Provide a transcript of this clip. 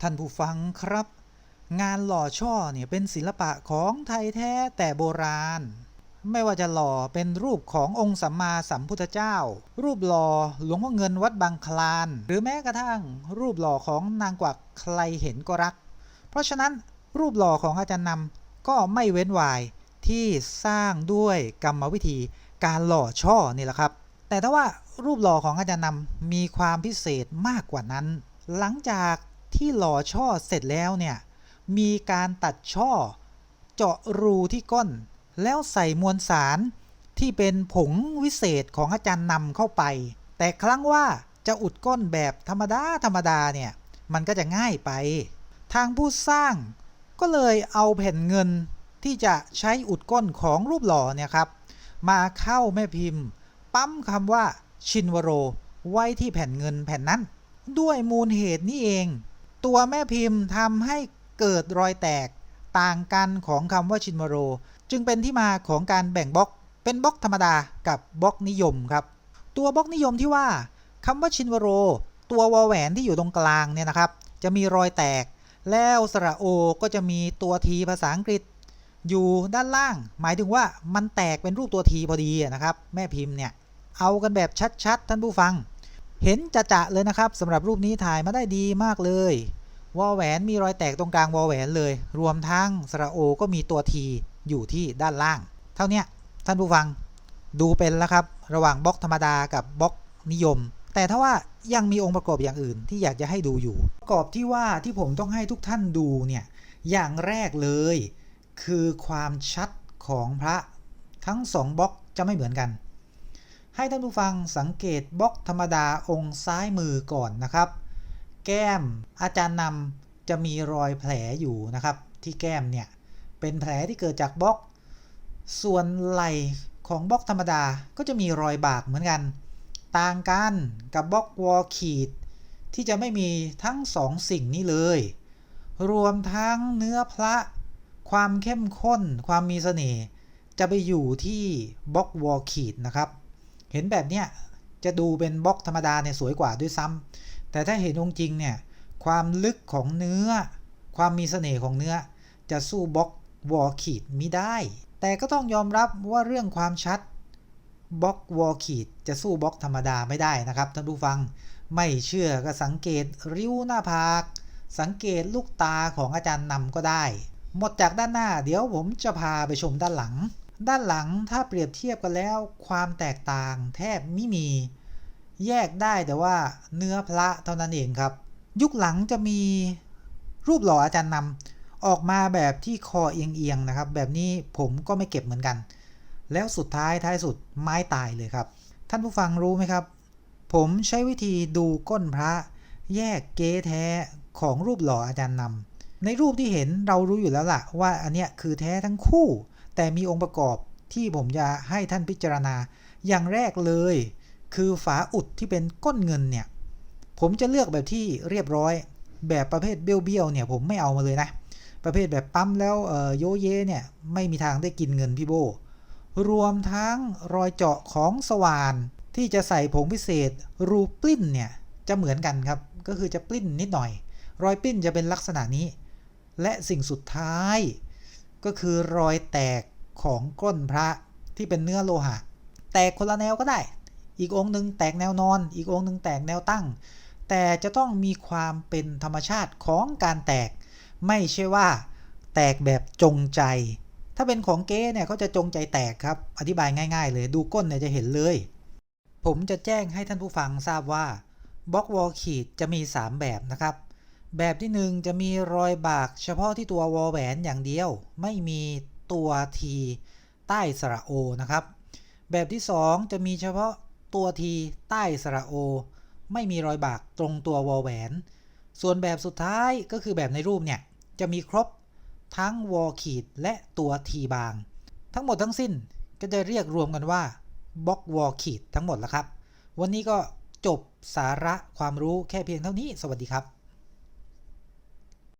ท่านผู้ฟังครับ งานหล่อช่อเนี่ยเป็นศิลปะของไทยแท้แต่โบราณ ไม่ว่าจะหล่อเป็นรูปขององค์สัมมาสัมพุทธเจ้า รูปหล่อหลวงพ่อเงินวัดบางคลาน หรือแม้กระทั่ง รูปหล่อของนางกวักใครเห็นก็รัก เพราะฉะนั้นรูปหล่อของอาจารย์นำก็ไม่เว้นวายที่สร้างด้วยกรรมวิธีการหล่อช่อนี่แหละครับ แต่ถ้าว่ารูปหล่อของอาจารย์นำมีความพิเศษมากกว่านั้น หลังจาก ที่หล่อช่อเสร็จแล้วเนี่ยมีการตัดช่อ เจาะรูที่ก้น แล้วใส่มวลสารที่เป็นผงวิเศษของอาจารย์นำเข้าไป แต่ครั้งว่าจะอุดก้นแบบธรรมดาธรรมดาเนี่ยมันก็จะง่ายไป ทางผู้สร้างก็เลยเอาแผ่นเงินที่จะใช้อุดก้นของรูปหล่อเนี่ยครับ มาเข้าแม่พิมพ์ ปั๊มคำว่าชินวโร ไว้ที่แผ่นเงินแผ่นนั้น ด้วยมูลเหตุนี้เอง ตัวแม่พิมพ์ทำให้เกิดรอยแตกต่างกันของคำว่าชินวโร จึงเป็นที่มาของการแบ่งบล็อกเป็นบล็อกธรรมดากับบล็อกนิยมครับ ตัวบล็อกนิยมที่ว่าคำว่าชินวโร ตัววอแหวนที่อยู่ตรงกลางเนี่ยนะครับ จะมีรอยแตก แล้วสระโอก็จะมีตัวทีภาษาอังกฤษ อยู่ด้านล่าง หมายถึงว่ามันแตกเป็นรูปตัวทีพอดีนะครับ แม่พิมพ์เนี่ยเอากันแบบชัดๆท่านผู้ฟัง เห็นจะจะเลยนะครับสำหรับรูปนี้ถ่ายมาได้ดีมากเลยวอแหวนมีรอยแตกตรงกลางวอแหวนเลย รวมทั้งสระโอก็มีตัวทีอยู่ที่ด้านล่าง เท่านี้ท่านผู้ฟังดูเป็นแล้วครับ ระหว่างบล็อกธรรมดากับบล็อกนิยม แต่ถ้าว่ายังมีองค์ประกอบอย่างอื่นที่อยากจะให้ดูอยู่ ประกอบที่ว่าที่ผมต้องให้ทุกท่านดูเนี่ยอย่างแรกเลย คือความชัดของพระทั้งสองบล็อกจะไม่เหมือนกัน ให้ท่านผู้ฟังสังเกตบล็อกธรรมดาองค์ซ้ายมือก่อนนะครับ แก้มอาจารย์นำจะมีรอยแผลอยู่นะครับ ที่แก้มเนี่ยเป็นแผลที่เกิดจากบล็อก ส่วนไหล่ของบล็อกธรรมดาก็จะมีรอยบากเหมือนกัน ต่างกันกับบล็อกวอลขีด ที่จะไม่มีทั้งสองสิ่งนี้เลย รวมทั้งเนื้อพระ ความเข้มข้น ความมีเสน่ห์จะไปอยู่ที่บล็อกวอลขีดนะครับ เห็นแบบเนี้ยจะดูเป็นบล็อกธรรมดาเนี่ยสวยกว่าด้วยซ้ำแต่ถ้าเห็นองค์จริงเนี่ยความลึกของเนื้อ ความมีเสน่ห์ของเนื้อ จะสู้บล็อกวอลขีดมิได้ แต่ก็ต้องยอมรับว่าเรื่องความชัดบล็อกวอลขีดจะสู้บล็อกธรรมดาไม่ได้นะครับท่านผู้ฟังไม่เชื่อก็สังเกตริ้วหน้าผาก สังเกตลูกตาของอาจารย์นำก็ได้ หมดจากด้านหน้า เดี๋ยวผมจะพาไปชมด้านหลัง ด้านหลังถ้าเปรียบเทียบกันแล้วความแตกต่างแทบไม่มี แยกได้แต่ว่าเนื้อพระเท่านั้นเองครับ ยุคหลังจะมีรูปหล่ออาจารย์นำออกมาแบบที่คอเอียงๆนะครับ แบบนี้ผมก็ไม่เก็บเหมือนกัน แล้วสุดท้ายท้ายสุดไม้ตายเลยครับ ท่านผู้ฟังรู้ไหมครับ ผมใช้วิธีดูก้นพระ แยกเก๊แท้ของรูปหล่ออาจารย์นำในรูปที่เห็นเรารู้อยู่แล้วล่ะว่าอันเนี้ยคือแท้ทั้งคู่ แต่มีองค์ประกอบที่ผมจะให้ท่านพิจารณา อย่างแรกเลย คือฝาอุดที่เป็นก้นเงินเนี่ย ผมจะเลือกแบบที่เรียบร้อย แบบประเภทเบี้ยวๆเนี่ยผมไม่เอามาเลยนะ ประเภทแบบปั๊มแล้วเอ่อโยเยเนี่ยไม่มีทางได้กินเงินพี่โบ รวมทั้งรอยเจาะของสว่านที่จะใส่ผงพิเศษ รูปลิ้นเนี่ยจะเหมือนกันครับ ก็คือจะปลิ้นนิดหน่อย รอยปลิ้นจะเป็นลักษณะนี้ และสิ่งสุดท้าย ก็คือรอยแตกของก้นพระที่เป็นเนื้อโลหะ แตกคนละแนวก็ได้ อีกองค์หนึ่งแตกแนวนอน อีกองค์หนึ่งแตกแนวตั้ง แต่จะต้องมีความเป็นธรรมชาติของการแตก ไม่ใช่ว่า แตกแบบจงใจ ถ้าเป็นของเก๊เนี่ยเขาจะจงใจแตกครับ อธิบายง่าย ๆ เลย ดูก้นเนี่ยจะเห็นเลย ผมจะแจ้งให้ท่านผู้ฟังทราบว่าบล็อกวอลขีดจะมี 3 แบบนะครับ แบบที่ 1 จะมีรอยบากเฉพาะที่ตัววอลแหวนอย่างเดียว ไม่มีตัวทีใต้สระโอนะครับ แบบที่ 2 จะมีเฉพาะตัวทีใต้สระโอ ไม่มีรอยบากตรงตัววอลแหวน ส่วนแบบสุดท้ายก็คือแบบในรูปเนี่ย จะมีครบทั้งวอลขีดและตัวทีบาง ทั้งหมดทั้งสิ้นก็จะเรียกรวมกันว่าบล็อกวอลขีดทั้งหมดแล้วครับ วันนี้ก็จบสาระความรู้แค่เพียงเท่านี้ สวัสดีครับ